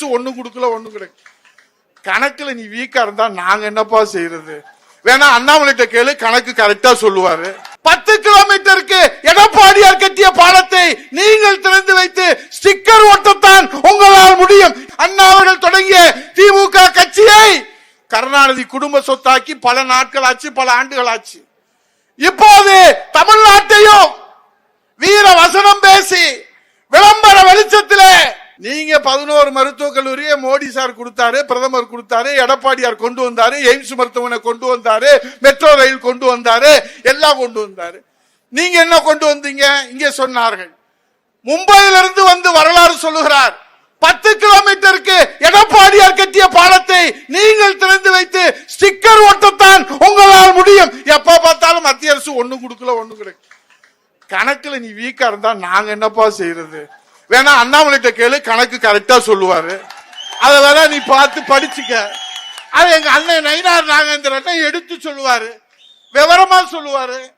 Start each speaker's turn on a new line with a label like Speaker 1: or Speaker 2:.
Speaker 1: அரசு ஒண்ணு கொடுக்கல ஒண்ணு கிடைக்கும் கணக்குல நீ வீக்கா இருந்தா நாங்க என்னப்பா செய்யறது? வேணா அண்ணாமலைகிட்ட கேளு கணக்கு கரெக்டா சொல்லுவாரு. பத்து கிலோமீட்டருக்கு எடப்பாடியார் கட்டிய பாலத்தை நீங்கள் திறந்து வைத்து ஸ்டிக்கர் ஓட்டத்தான் உங்களால் முடியும். அண்ணா அவர்கள் தொடங்கிய திமுக கட்சியை கருணாநிதி குடும்ப சொத்தாக்கி பல நாட்கள் ஆச்சு பல ஆண்டுகள் ஆச்சு இப்போது நீங்க பதினோரு மருத்துவக் கல்லூரியை மோடி சார் கொடுத்தாரு பிரதமர் கொடுத்தாரு எடப்பாடியார் கொண்டு வந்தாரு எய்ம்ஸ் மருத்துவமனை கொண்டு வந்தாரு மெட்ரோ ரயில் கொண்டு வந்தாரு எல்லாம் கொண்டு வந்தாரு. நீங்க என்ன கொண்டு வந்தீங்க? இங்கே சொன்னார்கள். மும்பையிலிருந்து வந்து வரலாறு சொல்லுகிறார். பத்து கிலோமீட்டருக்கு எடப்பாடியார் கட்டிய பாலத்தை நீங்கள் திறந்து வைத்து ஸ்டிக்கர் ஒட்டத்தான் உங்களால் முடியும். எப்ப பார்த்தாலும் மத்திய அரசு ஒண்ணு கொடுக்கல ஒண்ணு கிடைக்கும் கணக்குல நீ வீக்கா இருந்தா நாங்க என்னப்பா செய்யறது? வேணா அண்ணாமலைகிட்ட கேளு கணக்கு கரெக்டா சொல்லுவாரு. அதை வேணா நீ பார்த்து படிச்சுக்க. அது எங்க அண்ணன் நயினார் நாகேந்திரன் எடுத்து சொல்லுவாரு. விவரமா சொல்லுவாரு.